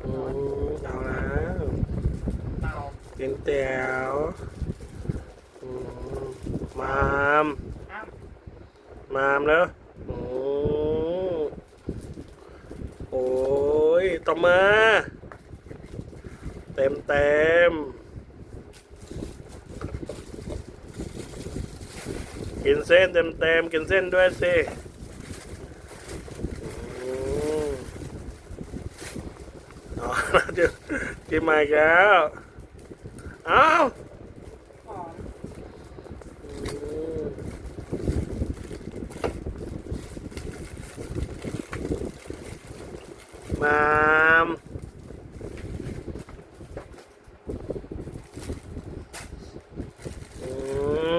อืมเอาแล้วเตากินแต๋วอืมมามามามแล้วอืมโอ้ยต่อมา เต็มเต็มกินเส้นเต็มเต็มกินเส้นด้วยสิอืมอ๋อ จะ กินมาอีกแล้วอ้าวหอมอืมมามอื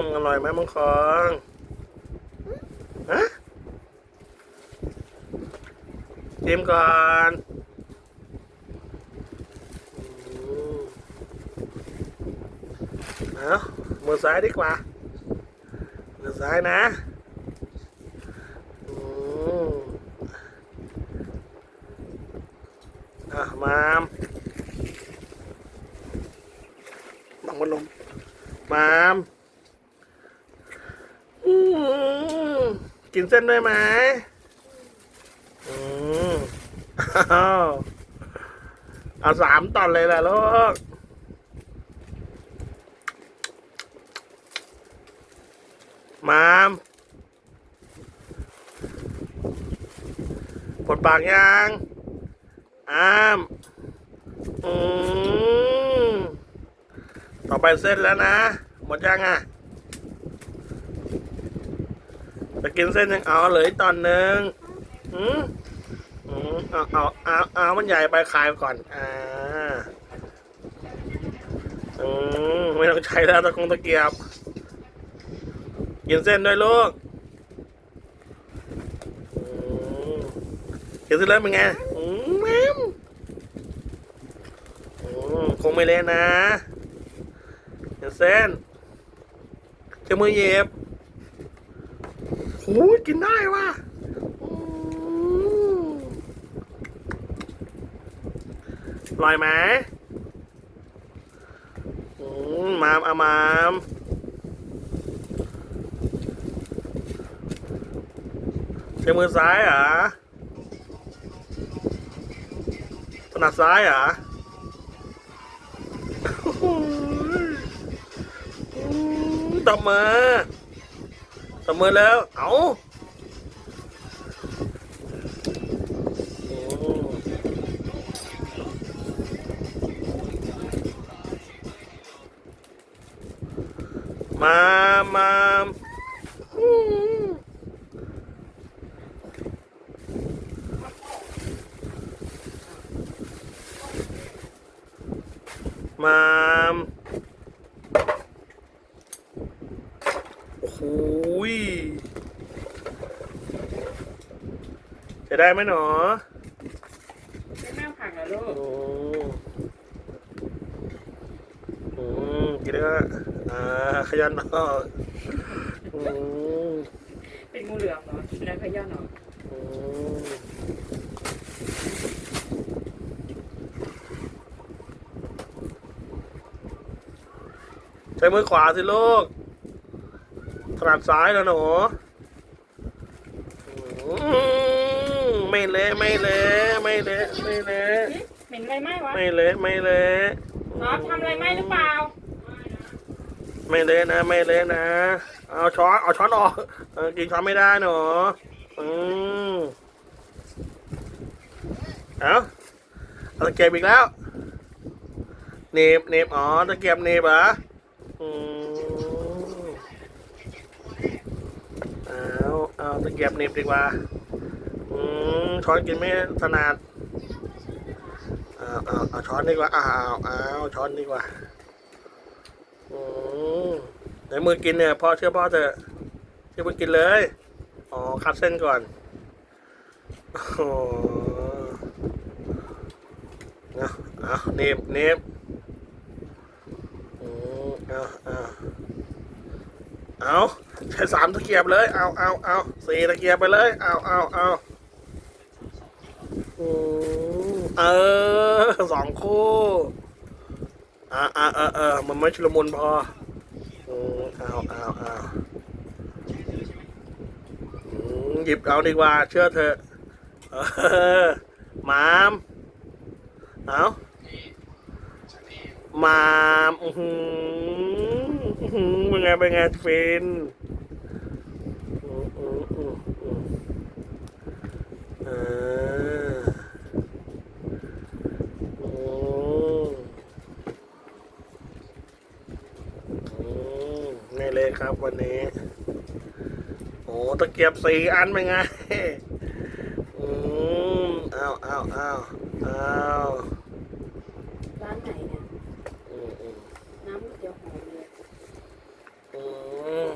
มอร่อยไหมมังคองฮะชิมก่อนอืม เอามือซ้ายดีกว่า มือซ้ายนะอืมอะมามบังบอลลมมามกินเส้นด้วยไหมอืมอ้าวเอาสามตอนเลยล่ะลูก มามปวดปากยังอ้ามอืมต่อไปเส้นแล้วนะ หมดยังอะจะกินเส้นยังเอาเลยตอนหนึ่งอืมอืมเอาเอาเอาเอามันใหญ่ไปขายก่อนอ่าอืมไม่ต้องใช้แล้วตะกงตะเกียบ กินเส้นด้วยลูกอืมกินเส้นแล้วเป็นไงอืมแม่มอืมคงไม่เละนนะเกินเส้นเจะมือเย็บโอ้ยกินได้ว่ะอืมอร่อยไหมอืมมามเอามาม ใช้มือซ้ายเหรอถนัดซ้ายเหรอตบมือตบมือแล้ว เอามามา มามโอ้โหยจะได้ไหมหนอไม่แม่ผักเหรอลูโอ้กอืมกินได้ก็อ่าขยันหนออืมเป็นงูเหลือมเหรอแล้วขย้อนเหรออื ช้มือขวาสิลูก ถนัดซ้ายแล้วหนูอืมไม่เละไม่เละไม่เละไม่เละเหม็นอะไรไหมวะไม่เละไม่เละน็อตทำอะไรไหมหรือเปล่า ไม่เละนะ ไม่เละนะ เอาช้อนเอาช้อนออกเออกินช้อนไม่ได้หนูอืมเอาเอาตะเกียบอีกแล้วเนบเนบอ๋อตะเกียบเนบเหรออืม เอาตะเกียบเน็บดีกว่า อืมช้อนกินไม่ถนัดเอาเอาเอาช้อนดีกว่าเอาเอาเอาช้อนดีกว่า อืมในมือกินเนี่ยพ่อเชื่อพ่อเถอะเชื่อพ่อกินเลย อ๋อคัดเส้นก่อนโอ้โหเอาเอาเนบเน็บอืมเอาเอา เอาใช้สามตะเกียบเลย เอาเอาเอาสี่ตะเกียบไปเลย เอาเอาเอาอืมเออสองคู่อ่าอ่าเออเออมันไม่ชุลมุนพออืมเอาเอาเอาหยิบเอาดีกว่า เชื่อเถอะมามเอามามอือหืออื้อหือ เป็นไงเป็นไงฟินอืมอืมอืมอืมเอออืมอืมนี่เลยครับวันนี้ โอ้ตะเกียบสี่อันเป็นไงอืมเอาเอาเอาเอาร้านไหนเนี่ย อืมอืม น้ำก๋วยเตี๋ยวหอมเลย อืม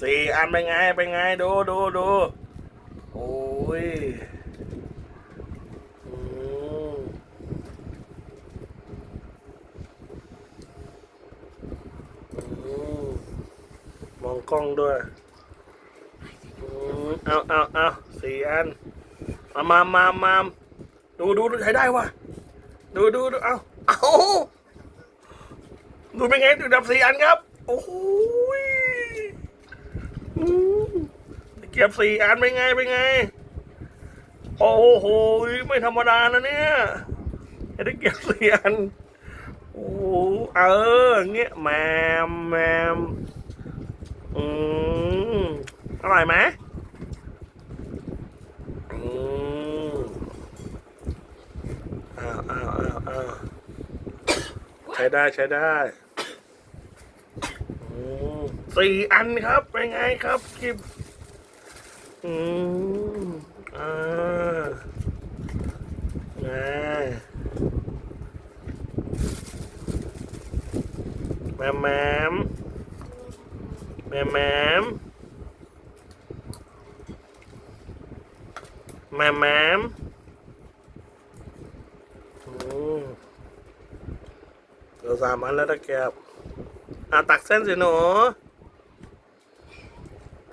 สี่อันเป็นไงเป็นไงดูดูดูโอ้ยอืมอืมมองกล้องด้วยอืมเอาเอาเอาสี่อันเอามามามาดูดูดูใช้ได้วะดูดูดูเอาเอาดูเป็นไงดูดับสี่อันครับ โอ้ยอืมเก็บสี่อันเป็นไงเป็นไง โอ้โหไม่ธรรมดานะเนี่ยได้เก็บสี่อันโอ้เออเงี้ยแมมแมมอืมอร่อยไหมอืมอ้าวอ้าวอ้าวอ้าวใช้ได้ใช้ได้สี่อันครับ เป็นไงครับกิบ อืมอ่าแมมแมมแมมแมมแมมแมมอืมเราสามอันแล้วตะแกบอะตักเส้นสิหนู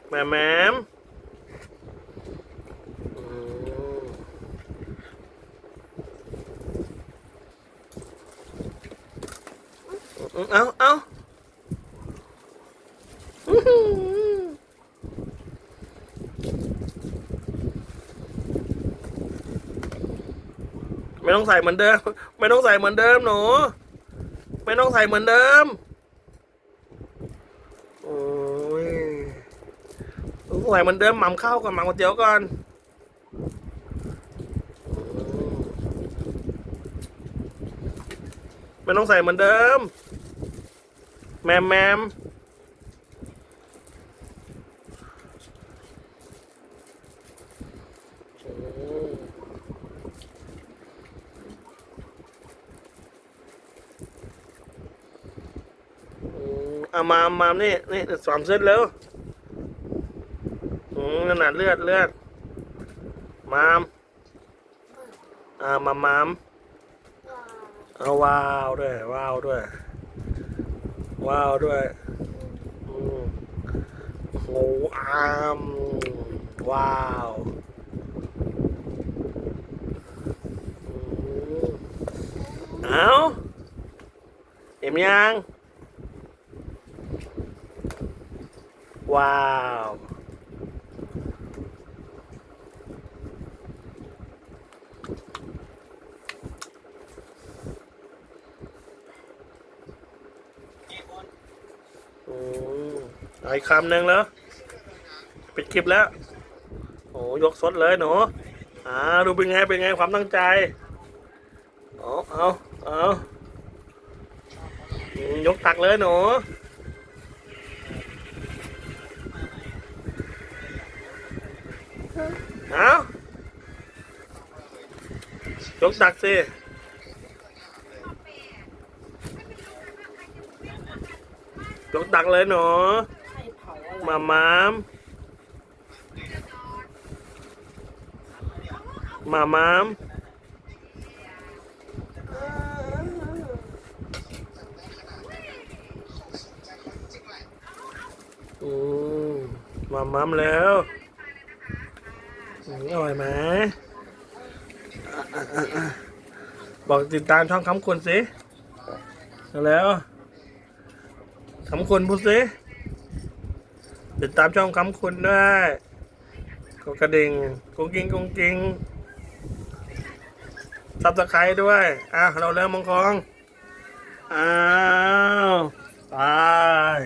แมมแม่มอืมอืม เอาเอาไม่ต้องใส่เหมือนเดิม ไม่ต้องใส่เหมือนเดิมหนูไม่ต้องใส่เหมือนเดิม โอ้ยต้องใส่เหมือนเดิมหม่ำข้าวก่อนหม่ำก๋วยเตี๋ยวก่อนไม่ต้องใส่เหมือนเดิม แมมแมมอืมอืมเอามามานี่นี่สามเส้นแล้วอืมขนาดเลือดเลือดมามอ่ามามามเอาว้าวด้วยว้าวด้วย ว้าวด้วยโอ้โหอามว้าวเอาเห็นยัง ว้าว อืมเอาอีกคำหนึ่งแล้วปิดคลิปแล้วโอ้ยกสดเลยหนูอ่าดูเป็นไงเป็นไงความตั้งใจเอาเอาเอายกตักเลยหนูเอายกตักสิ ยกตักเลยหนูให้เผาอะมามามมามามอืมมามามแล้วอร่อยไหมบอกติดตามช่องคำคุณสิแล้ว คำคุณพูดสิติดตามช่องคำคุณด้วยกดกระดิ่งกุ้งกิ้งกุ้งกิ้งซับสไครต์ด้วยอ้าวเราเริ่มมังคองอ้าวตาย